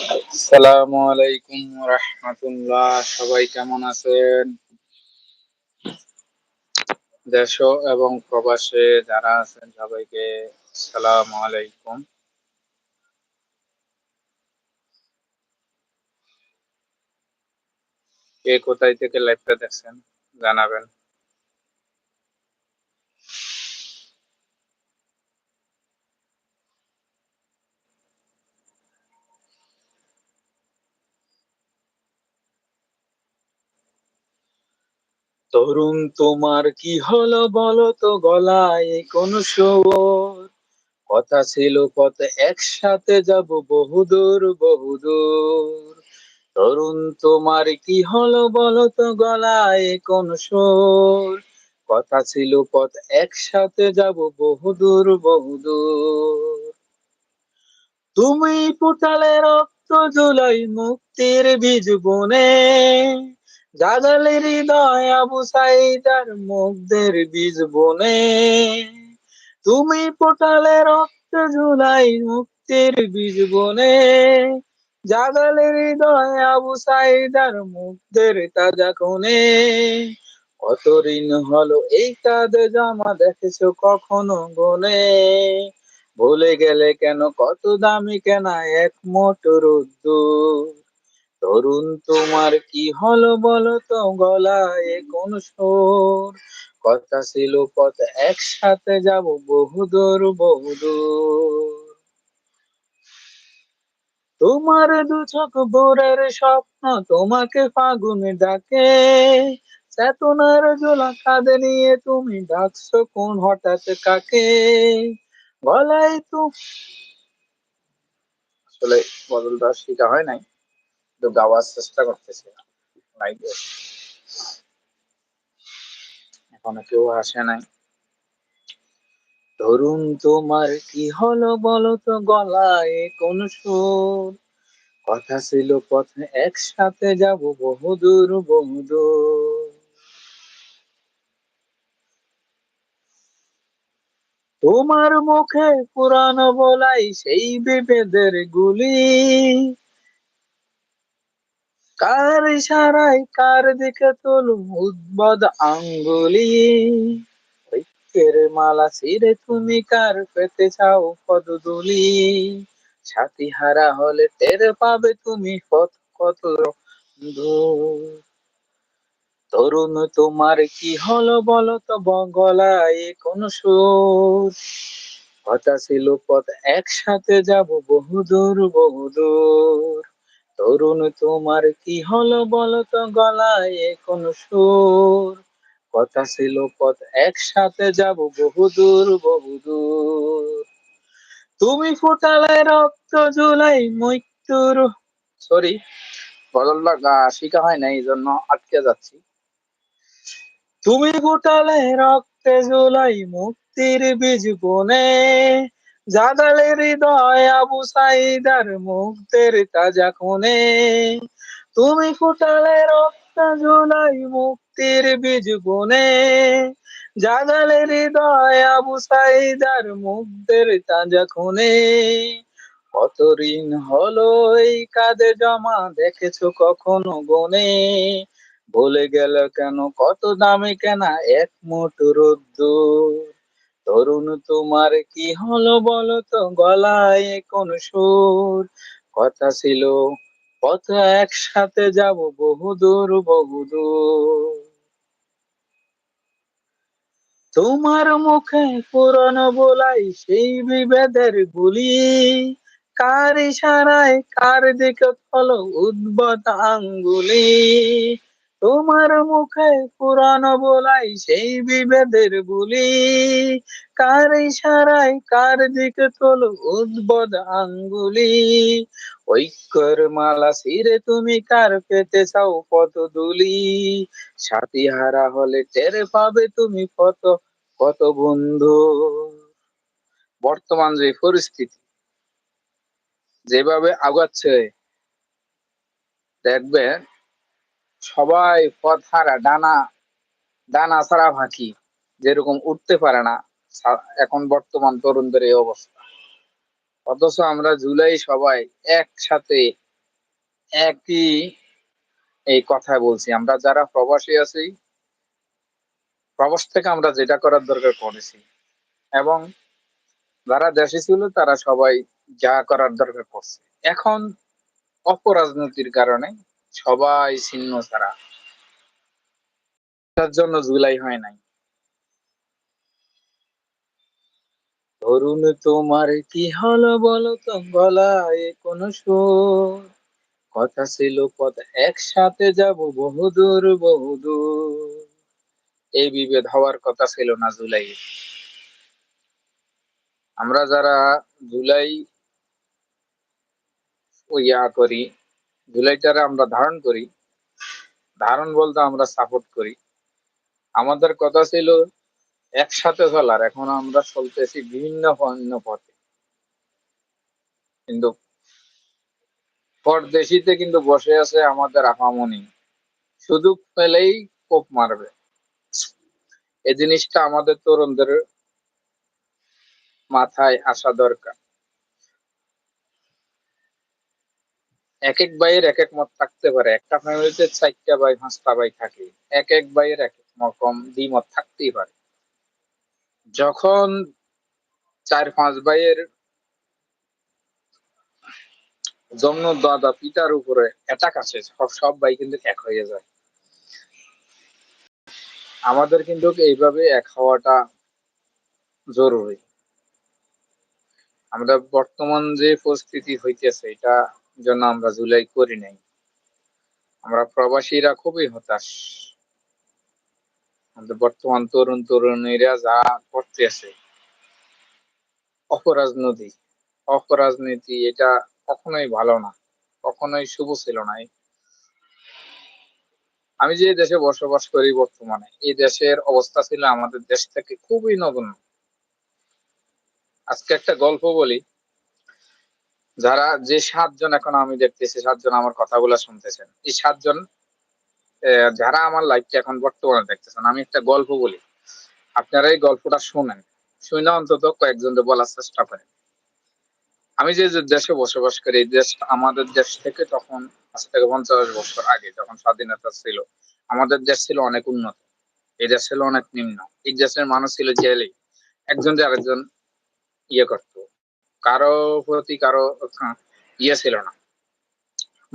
আসসালামু আলাইকুম রহমতুল্লাহ। সবাই কেমন আছেন? দেশ এবং প্রবাসে যারা আছেন, সবাইকে আসসালামু আলাইকুম কে কোথায় থেকে লাইভটা দেখছেন, জানাবেন। তরুণ, তোমার কি হলো বলো তো গলায় কোন সুর কথা ছিল কত একসাথে যাব বহুদূর বহুদূর। তরুণ, তোমার কি হলো বলো তো গলায় কোন সুর কথা ছিল পথ একসাথে যাব বহুদূর বহুদূর। তুমি পুটালে রক্ত, জুলাই মুক্তির বীজ বনে। জাগালে হৃদয় আবু সাইদার মুগ্ধের বীজ বনে। তুমি পোটালে রক্ত জুলাই মুক্তির বীজ বনে। জাগালে হৃদয় আবু সাইদার মুগ্ধের তাজা কোনে কত ঋণ হলো এই কাঁধে জমা দেখেছ কখনো গনে? ভুলে গেলে কেন কত দামি কেনা এক মোটর তরুণ, তোমার কি হলো বলো তো গলায় কোন সুর? কথা ছিল পথ, একসাথে যাব বহুদূর বহুদূর তোমার দু চোখ ভোরের স্বপ্ন, তোমাকে ফাগুনে ডাকে। চেতনার জোলা কাঁধে নিয়ে তুমি ডাকছো কোন হঠাৎ কাকে? গলায় তো আসলে বদলটা শিখা হয় নাই। তো গাওয়ার চেষ্টা করতেছি। এখনও কেউ আসে নাই। ধরুন তোমার কি হলো বলো তো গলায় কোন সুর? কথা ছিল পথে একসাথে যাব বহুদূর বহুদূর। তোমার মুখে পুরানো বলাই সেই বিভেদের গুলি। কার ইশারায়, কার দিকে তোলো উদ্বদ আঙ্গুলি? ঐক্যের মালা ছিঁড়ে তুমি কার পেতে চাও পদদুলি সাথী হারা হলে টের পাবে তুমি কত কত তরুণ, তোমার কি হলো বলো তো গলায় কোন সুর? কথা ছিল পথ, একসাথে যাব বহুদূর বহুদূর। তরুণ, তোমার কি হলো বলো গলায় কোন সুর? কথা ছিল পথ, একসাথে যাব বহুদূর বহুদূর তুমি ফোটালে রক্ত জুলাই মৃত্যুর সরি বদলটা গা শিখা হয় না এই জন্য আটকে যাচ্ছি। তুমি ফুটালে রক্তে জুলাই মুক্তির বীজ বনে। জাগালে হৃদয় আবু সাইদার মুক্তের তাজা কোনে তুমি ফুটালে রক্ত জুলাই মুক্তির বীজ বনে জাগালে হৃদয় আবু সাইদার মুগ্ধের তাজা খুনে। কত ঋণ হলো এই কাঁধে জমা, দেখেছ কখনো গনে? ভুলে গেল কেন, কত দামে কেনা এক মুঠো রোদ্দুর? তরুণ তোমার কি হলো বলো তো গলায় কোন সুর? কথা ছিল, পথ একসাথে যাব বহুদূর বহুদূর তোমার মুখে পুরনো বলাই সেই বিভেদের গুলি। কার ইশারায়, কার দিকে ফলো উদ্ভট আঙ্গুলি? তোমার মুখে পুরানো বলাই সেই বিভেদের বুলি কার ইশারায়, কার দিকে তোলো উদ্বোধ আঙ্গুলি। ঐক্যর মালা ছিঁড়ে তুমি কার পেতে চাও কত দুলি। সাথী হারা হলে টেরে পাবে তুমি কত কত বন্ধু। বর্তমান যে পরিস্থিতি, যেভাবে আগাচ্ছে, দেখবে সবাই পথ হারা ডানা ডানা ছাড়া ফাঁকি যেরকম উঠতে পারে না এখন বর্তমান তরুণদের এই অবস্থা। অথচ আমরা জুলাই সবাই একসাথে একই এই কথা বলছি। আমরা যারা প্রবাসী আছি, প্রবাস থেকে আমরা যেটা করার দরকার করেছি। এবং যারা দেশে ছিল, তারা সবাই যা করার দরকার করছে। এখন অপরাজনীতির কারণে সবাই ছিন্ন ছাড়া তার জন্য জুলাই হয় নাই। ধরুন তোমার কি হলো বলো তো, গলায় কোন সুর? কথা ছিল পথ, একসাথে যাব বহুদূর বহুদূর। এই বিভেদ হওয়ার কথা ছিল না জুলাই। আমরা যারা জুলাই ইয়া করি জুলাইটারে আমরা ধারণ করি, ধারণ বলতে আমরা সাপোর্ট করি। আমাদের কথা ছিল একসাথে চলার, এখন আমরা চলতেছি বিভিন্ন অন্য পথে। কিন্তু পরদেশিতে কিন্তু বসে আছে আমাদের আপামনি। শুধু পেলেই কোপ মারবে। এই জিনিসটা আমাদের তরুণদের মাথায় আসা দরকার। এক এক ভাইয়ের এক এক মত থাকতে পারে। একটা ফ্যামিলিতে চারটা ভাই, পাঁচটা ভাই থাকে। এক এক ভাইয়ের এক এক রকম দ্বিমত থাকতেই পারে। যখন চার, পাঁচ ভাইয়ের জন্ম দাদা, পিতার উপরে অ্যাটাক আসে, সব সব ভাই কিন্তু এক হয়ে যায়। আমাদের কিন্তু এইভাবে এক হওয়াটা জরুরি। আমরা বর্তমান যে পরিস্থিতি হইতেছে, এটা জন্য আমরা জুলাই করি নাই। আমরা প্রবাসীরা খুবই হতাশ। আমাদের বর্তমান তরুণ তরুণীরা যা করতেছে অপরাজনীতি অপরাজনীতি এটা কখনোই ভালো না, কখনোই শুভ ছিল না। আমি যে দেশে বসবাস করি বর্তমানে, এই দেশের অবস্থা ছিল আমাদের দেশ থেকে খুবই নগণ্য। আজকে একটা গল্প বলি। যারা যে সাতজন এখন আমি দেখতেছি, সাতজন আমার কথাগুলো শুনতেছেন। এই সাতজন যারা আমার লাইফটা এখন বর্তমানে দেখতেছেন, আমি একটা গল্প বলি। আপনারা এই গল্পটা শুনেন। শুনে অন্তত কয়েকজনকে বলার চেষ্টা করেন। আমি যে দেশে বসবাস করি, এই দেশ, আমাদের দেশ থেকে তখন, আজ থেকে পঞ্চাশ বছর আগে যখন স্বাধীনতা ছিল, আমাদের দেশ ছিল অনেক উন্নত। এই দেশ ছিল অনেক নিম্ন। এই দেশের মানুষ ছিল জেলে। একজন আরেকজন ইয়ে করত কারও প্রতি কারও ইয়ে ছিল না,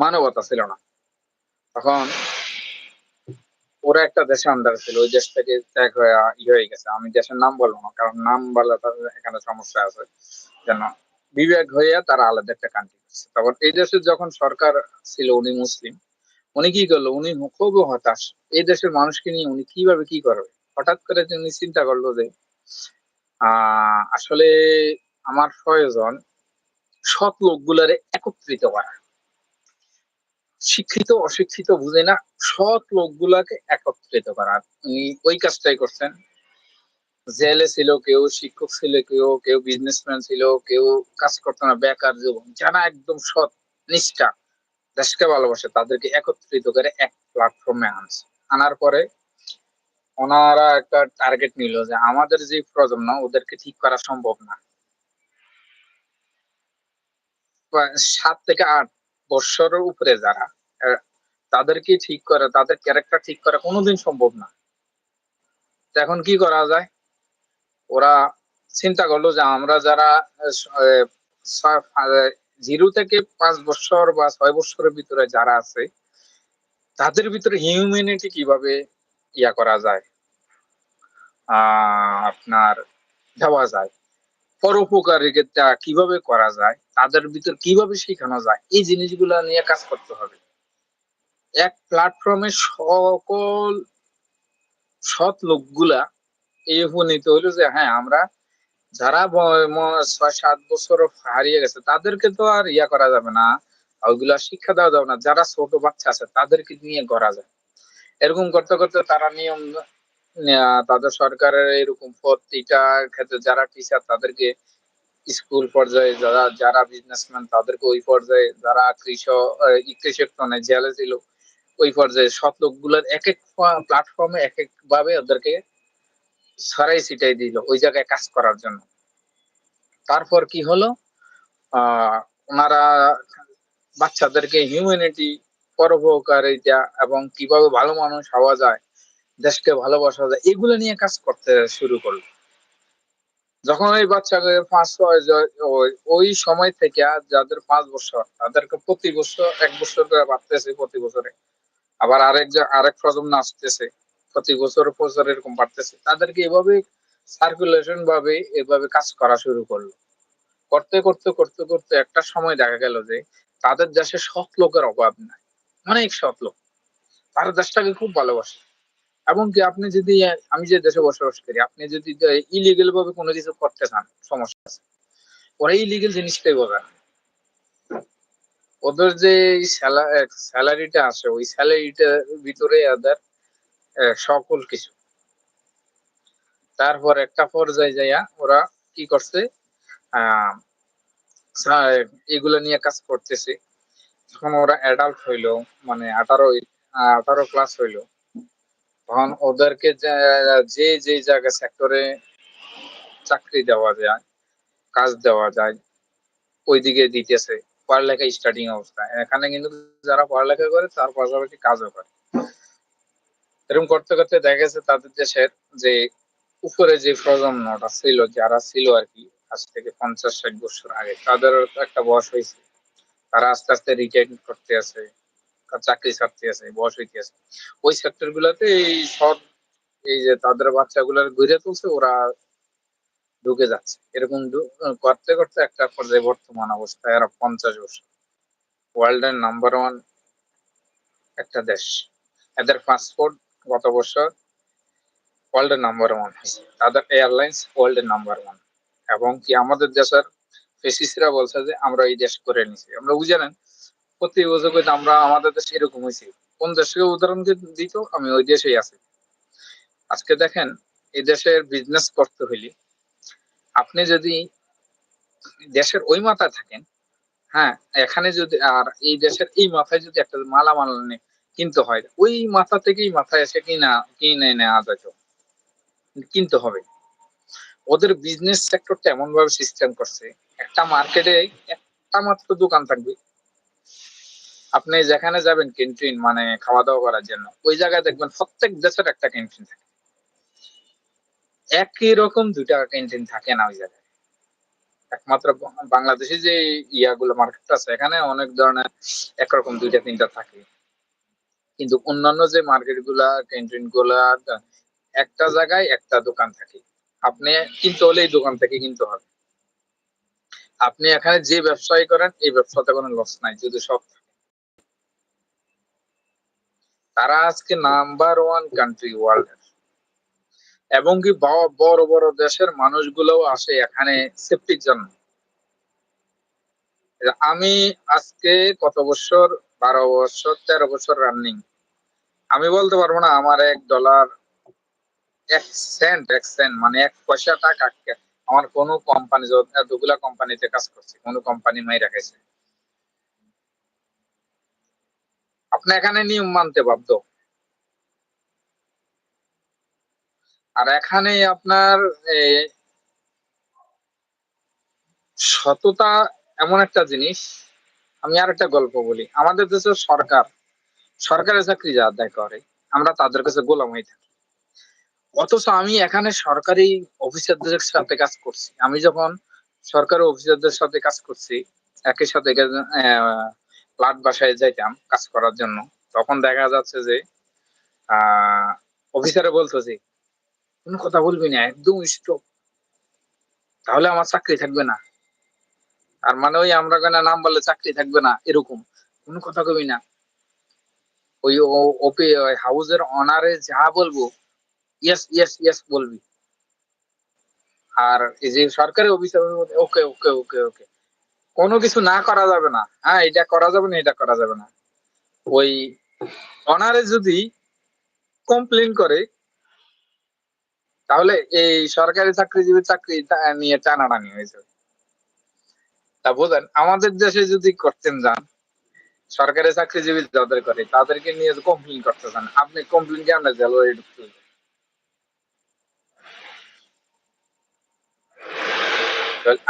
মানবতা ছিল না। তখন ওরা একটা দেশে আন্ডার ছিল, ওই দেশ থেকে ত্যাগ হয়ে ইয়ে হয়ে গেছে। আমি দেশের নাম বলব না, কারণ নাম বললে এখানে সমস্যা আছে, যেন বিবেক হয়ে তারা আলাদা একটা কান্ট্রি করছে। তারপর এই দেশের যখন সরকার ছিল, উনি মুসলিম, উনি কি করল? উনি খুব হতাশ। এই দেশের মানুষকে নিয়ে উনি কীভাবে কি করবে? হঠাৎ করে উনি চিন্তা করল যে আসলে আমার প্রয়োজন সৎ লোকগুলারে একত্রিত করা। শিক্ষিত, অশিক্ষিত বুঝে না, সৎ লোকগুলাকে একত্রিত করা। উনি ওই কাজটাই করছেন। জেলে ছিল কেউ, শিক্ষক ছিল কেউ কেউ বিজনেসম্যান ছিল, কেউ কাজ করতো না, বেকার জীবন যারা একদম সৎ, নিষ্ঠা, দেশকে ভালোবাসে, তাদেরকে একত্রিত করে এক প্ল্যাটফর্মে আনছে। আনার পরে ওনারা একটা টার্গেট নিল যে আমাদের যে প্রজন্ম, ওদেরকে ঠিক করা সম্ভব না। সাত থেকে আট বৎসরের উপরে যারা তাদেরকে ঠিক করা, তাদের ক্যারেক্টার ঠিক করা কোনোদিন সম্ভব না। এখন কি করা যায়? ওরা চিন্তা করল যে আমরা যারা জিরো থেকে পাঁচ বছর বা ছয় বছরের ভিতরে যারা আছে, তাদের ভিতরে হিউম্যানিটি কীভাবে ইয়া করা যায়? আপনার দেওয়া যায়। পরোপকারিতা কীভাবে করা যায়, তাদের ভিতর কীভাবে শেখানো যায়, এই জিনিসগুলা নিয়ে কাজ করতে হবে। এক প্ল্যাটফর্মে সকল সৎ লোকগুলা এই উপনীত হইল যে হ্যাঁ আমরা যারা ছয়, সাত বছর হারিয়ে গেছে, তাদেরকে তো আর ইয়া করা যাবে না ওইগুলা শিক্ষা দেওয়া যাবে না। যারা ছোট বাচ্চা আছে, তাদেরকে নিয়ে করা যায়। এরকম করতে করতে তারা নিয়ম তাদের সরকারের এরকম প্রতিটা ক্ষেত্রে যারা টিচার তাদেরকে স্কুল পর্যায়ে যারা যারা বিজনেসম্যান তাদেরকে ওই পর্যায়ে যারা কৃষক কৃষক মানে জেলে ছিল, ওই পর্যায়ে সৎ লোকগুলোর এক এক প্ল্যাটফর্মে এক এক ভাবে ওদেরকে ছড়াই ছিটাই দিল, ওই জায়গায় কাজ করার জন্য। তারপর কি হলো? ওনারা বাচ্চাদেরকে হিউম্যানিটি পরোপকারিতা এবং কীভাবে ভালো মানুষ হওয়া যায় দেশকে ভালোবাসা যায় এগুলো নিয়ে কাজ করতে শুরু করল। যখন ওই বাচ্চাকে পাঁচ, ছয় ওই- সময় থেকে যাদের পাঁচ বছর, তাদেরকে প্রতি বছর, এক বছর করে বাড়তেছে প্রতি বছরে। আবার আরেক আরেক প্রজন্ম আসতেছে, প্রতি বছর বছর এরকম বাড়তেছে। তাদেরকে এভাবে সার্কুলেশন ভাবে এভাবে কাজ করা শুরু করল। করতে করতে করতে করতে একটা সময় দেখা গেল যে তাদের দেশে সৎ লোকের অভাব নাই। অনেক সৎ লোক। তারা দেশটাকে খুব ভালোবাসে। এবং কি আপনি যদি, আমি যে দেশে বসবাস করি, আপনি যদি ইলিগেল ভাবে কোনো কিছু করতে চান, সমস্যা আছে। ওরা ইলিগেল জিনিসটাই বোঝে ওদের যে স্যালারিটা আছে, ওই স্যালারিটার ভিতরে ওদের সকল কিছু। তারপর একটা পর্যায়ে যাইয়া ওরা কি করছে এগুলো নিয়ে কাজ করতেছে। যখন ওরা অ্যাডাল্ট হইল মানে আঠারো আঠারো ক্লাস হইল। তখন ওদেরকে যে- যে জায়গা সেক্টরে চাকরি দেওয়া যায়, কাজ দেওয়া যায়, ওইদিকে দিতেছে, পড়ালেখা স্টার্টিং অবস্থায় এখানে কিন্তু যারা পড়ালেখা করে, তার পাশাপাশি কাজও করে। এরকম করতে করতে দেখা গেছে তাদের দেশের যে, উপরে যে প্রজন্মটা ছিল, যারা ছিল আর কি, আজ থেকে পঞ্চাশ ষাট বছর আগে তাদের একটা বয়স হয়েছে। তারা আস্তে আস্তে রিটায়ার করতে আছে। চাকরি ছাড়তে আছে, বয়স হইতে আছে। ওই সেক্টর গুলাতে এই সব, এই যে তাদের বাচ্চাগুলার ঘুরে তুলছে, ওরা ঢুকে যাচ্ছে। এরকম করতে করতে একটা পর্যায়ে বর্তমান অবস্থায় এরা পঞ্চাশ বছর। ওয়ার্ল্ডের নাম্বার ওয়ান একটা দেশ। এদের পাসপোর্ট গত বছর ওয়ার্ল্ডের নাম্বার ওয়ান হয়েছে। তাদের এয়ারলাইন্স ওয়ার্ল্ডের নাম্বার ওয়ান এবং কি আমাদের দেশের ফেসিসরা বলছে যে, আমরা এই দেশ করে নিছি। আমরা বুঝে নেন প্রতি কিন্তু আমরা আমাদের দেশে এরকম হয়েছে কোন দেশকে উদাহরণ দিত আমি ওই দেশেই আছি। আজকে দেখেন, এই দেশের বিজনেস করতে হইলে আপনি যদি দেশের ওই মাথায় থাকেন হ্যাঁ এখানে যদি আর এই দেশের এই মাথায় যদি একটা মালামাল কিনতে হয়, ওই মাথা থেকেই মাথায় এসে কিনা কিনে নেওয়া যেত কিনতে হবে। ওদের বিজনেস সেক্টরটা এমন ভাবে সিস্টেম করছে। একটা মার্কেটে একটা মাত্র দোকান থাকবে। আপনি যেখানে যাবেন ক্যান্টিন মানে খাওয়া দাওয়া করার জন্য, ওই জায়গায় দেখবেন প্রত্যেক দেশের একটা ক্যান্টিন থাকে। একই রকম দুইটা ক্যান্টিন থাকে না ওই জায়গায়। একমাত্র বাংলাদেশে যে ইয়াগুলো মার্কেট আছে, এখানে অনেক ধরনের একরকম দুইটা, তিনটা থাকে। কিন্তু অন্যান্য যে মার্কেটগুলা ক্যান্টিনগুলা একটা জায়গায় একটা দোকান থাকে। আপনি কিনতে হলে এই দোকান থেকে কিনতে হবে। আপনি এখানে যে ব্যবসায়ী করেন, এই ব্যবসাতে কোনো লস নাই, যদি সব থাকে। তারা আজকে নাম্বার ওয়ান কান্ট্রি ওয়ার্ল্ড এবং কি বড় বড় দেশের মানুষগুলোও আসে এখানে সেফটির জন্য। আমি আজকে কত বছর? বারো বছর, তেরো বছর রানিং আমি বলতে পারব না আমার এক ডলার এক সেন্ট এক সেন্ট মানে এক পয়সা টাকা আমার কোনো কোম্পানি এতগুলা কোম্পানিতে কাজ করছে, কোনো কোম্পানি মাই রাখাইছে আপনি এখানে নিয়ম মানতে বাধ্য। আর এখানে আপনার সততা এমন একটা জিনিস, আমি আর একটা গল্প বলি। আমাদের দেশের সরকার সরকারি চাকরি যা আদায় করে, আমরা তাদের কাছে গোলাম হয়ে থাকি। অথচ আমি এখানে সরকারি অফিসারদের সাথে কাজ করছি। আমি যখন সরকারি অফিসারদের সাথে কাজ করছি, একই সাথে প্লাট বাসায় যাইতাম কাজ করার জন্য। তখন দেখা যাচ্ছে যে, আহ বলতো যে, কোনো কথা বলবি না, একদম স্টপ তাহলে আমার চাকরি থাকবে না। আর মানে ওই আমরা কেন নাম বললে চাকরি থাকবে না, এরকম। কোনো কথা কবি না। ওই ওপি হাউসের অনারে যা বলব ইয়েস ইয়েস ইয়েস বলবি। আর এই যে সরকারি অফিসার ওকে ওকে ওকে ওকে কোনো কিছু না করা যাবে না। হ্যাঁ এটা করা যাবে না, এটা করা যাবে না। ওই অনারে যদি কমপ্লেন করে, তাহলে এই সরকারি চাকরিজীবী চাকরি নিয়ে টানাটানি হয়েছে। তা বোঝেন, আমাদের দেশে যদি করতেন যান, সরকারি চাকরিজীবী যাদের করে, তাদেরকে নিয়ে কমপ্লেন করতে চান আপনি কমপ্লেন কি আমরা জেল ঢুকতে হবে।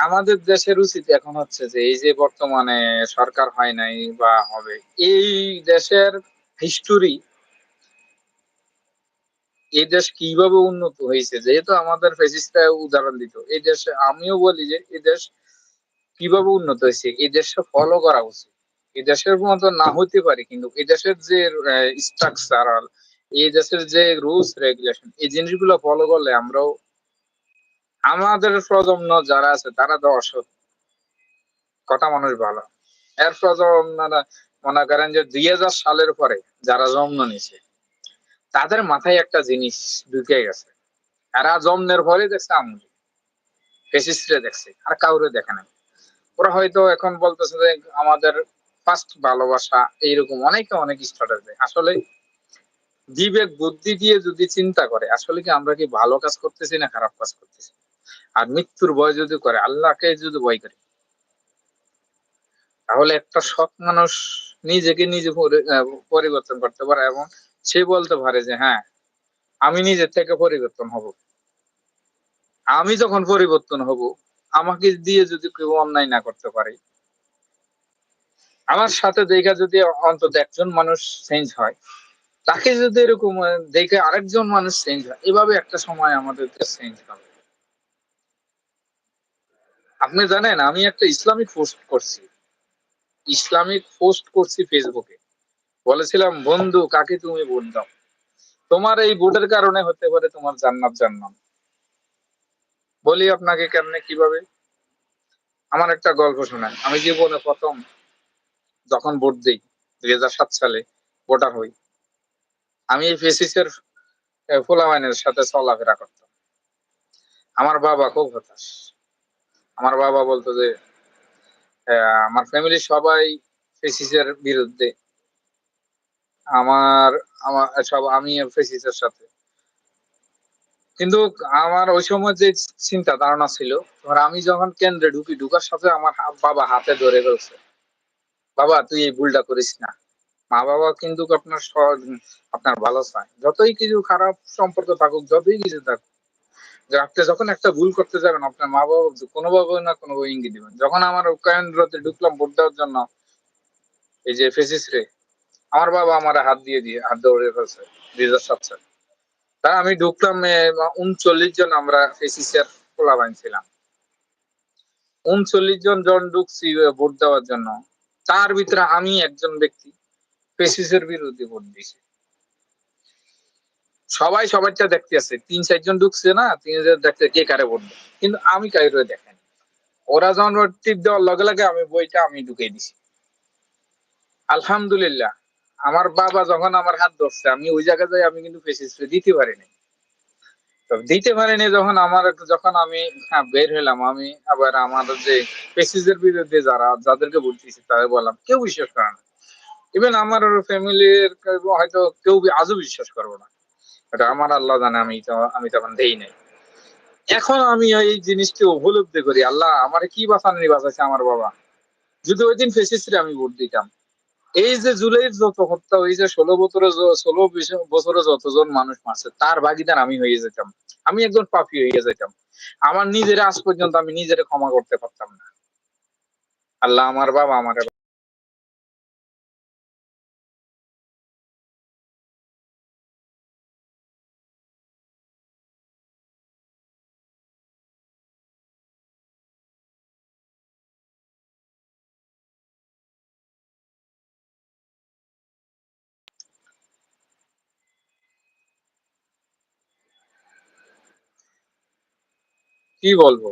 আমাদের দেশের উচিত এখন হচ্ছে যে এই যে বর্তমানে সরকার হয় নাই বা হবে, এই দেশের হিস্টোরি এই দেশ কীভাবে উন্নত হয়েছে? যেহেতু আমাদের ফেসিসটা উদাহরণ দিত, এই দেশে আমিও বলি যে এই দেশ কীভাবে উন্নত হয়েছে? এই দেশটা ফলো করা উচিত। এই দেশের মতো না হতে পারে, কিন্তু এই দেশের যে স্ট্রাকচার এই দেশের যে রুলস রেগুলেশন এই জিনিসগুলো ফলো করলে আমরাও আমাদের প্রজন্ম যারা আছে, তারা তো অসৎ। কথা মানুষ ভালো। এর প্রজন্মরা মনে করেন যে দুই হাজার সালের পরে যারা জন্ম নিছে তাদের মাথায় একটা জিনিস ঢুকে গেছে। এরা জন্মের পরে দেখছে আমুলি ফেসিস্টে দেখছে, আর কাউরে দেখে না ওরা হয়তো এখন বলতেছে যে আমাদের ফার্স্ট ভালোবাসা এইরকম অনেকে অনেক স্টার্টার দেয়। আসলে বিবেক বুদ্ধি দিয়ে যদি চিন্তা করে, আসলে কি আমরা কি ভালো কাজ করতেছি না খারাপ কাজ করতেছি? আর মৃত্যুর ভয় যদি করে, আল্লাহকে যদি ভয় করে, তাহলে একটা সৎ মানুষ নিজেকে নিজে পরিবর্তন করতে পারে এবং সে বলতে পারে যে হ্যাঁ আমি নিজের থেকে পরিবর্তন হব। আমি যখন পরিবর্তন হব, আমাকে দিয়ে যদি কেউ অন্যায় না করতে পারে, আমার সাথে দেখা যদি অন্তত একজন মানুষ চেঞ্জ হয়, তাকে যদি এরকম, দেখে আরেকজন মানুষ চেঞ্জ হয়, এভাবে একটা সময় আমাদের চেঞ্জ হবে আপনি জানেন, আমি একটা ইসলামিক পোস্ট করছি। ইসলামিক পোস্ট করছি ফেসবুকে বলেছিলাম, বন্ধু, কাকে তুমি ভোট দাও? তোমার এই ভোটের কারণে হতে পারে তোমার জান্নাত জান্নাম বলি আপনাকে কেমনে, কীভাবে? আমার একটা গল্প শোনেন। আমি জীবনে প্রথম যখন ভোট দিই, দুই হাজার সাত সালে ভোটার হই। আমি এই ফেসিসের ফুলামাইনের সাথে চলাফেরা করতাম। আমার বাবা খুব হতাশ। আমার বাবা বলতো যে আমার ফ্যামিলি সবাই ফেসিসের বিরুদ্ধে। আমার আমার, সব আমি ফেসিসের সাথে। কিন্তু আমার ওই সময় যে চিন্তা ধারণা ছিল আমি যখন কেন্দ্রে ঢুকি, ঢুকার সাথে আমার বাবা হাতে ধরে ফেলছে। বাবা, তুই এই ভুলটা করিস না। মা বাবা কিন্তু আপনার আপনার ভালো চায়। যতই কিছু খারাপ সম্পর্ক থাকুক, যতই কিছু থাকুক যে আপনি যখন একটা ভুল করতে যাবেন, আপনার মা বাবা কোনোভাবে না কোনোভাবে ইঙ্গিত দিবেন। যখন আমার কেন্দ্রতে ঢুকলাম ভোট দেওয়ার জন্য, এই যে ফেসিস রে, আমার বাবা আমার হাত দিয়ে দিয়ে, হাত দৌড়ে ফেলছে দুই হাজার সাত সালে তা আমি ঢুকলাম উনচল্লিশ জন আমরা ফেসিসের খোলা বানছিলাম উনচল্লিশ জন জন ঢুকছি ভোট দেওয়ার জন্য, তার ভিতরে আমি একজন ব্যক্তি, ফেসিসের বিরুদ্ধে ভোট দিয়েছি। সবাই সবাইটা দেখতে আছে তিন চারজন ঢুকছে না তিন চারজন দেখতে কে কারে ভোট কিন্তু আমি কারও দেখেন ওরা যখন টিপ দেওয়ার লগে লগে আমি বইটা আমি ঢুকে দিছি। আলহামদুলিল্লাহ আমার বাবা যখন আমার হাত ধরছে আমি ওই জায়গায় যাই আমি কিন্তু ফেসিস দিতে পারিনি তো দিতে পারিনি যখন আমার যখন আমি হ্যাঁ, বের হলাম আমি আবার আমাদের যে পেসিসের বিরুদ্ধে যারা যাদেরকে ভোট দিয়েছি তাদের বললাম কেউ বিশ্বাস করে না। ইভেন আমার ফ্যামিলির হয়তো কেউ আজও বিশ্বাস করব না। এটা আমার আল্লাহ জানে, আমি আমি তখন দেই নাই। এখন আমি এই জিনিসটি উপলব্ধি করি, আল্লাহ আমার কি বাঁচানি বাঁচাইছে আমার বাবা? যদি ওই দিন ফেসিসরে আমি ভোট দিতাম। এই যে জুলাইয়ের যত হত্যা এই যে ষোলো বছরে ষোলো বছরে যতজন মানুষ মারছে, তার ভাগিদার আমি হয়ে যেতাম। আমি একজন পাপি হয়ে যেতাম। আমার নিজের আজ পর্যন্ত আমি নিজের ক্ষমা করতে পারতাম না। আল্লাহ আমার বাবা আমার কি বলব?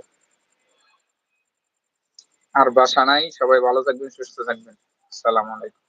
আর বাসা নাই সবাই ভালো থাকবেন সুস্থ থাকবেন। আসসালামু আলাইকুম।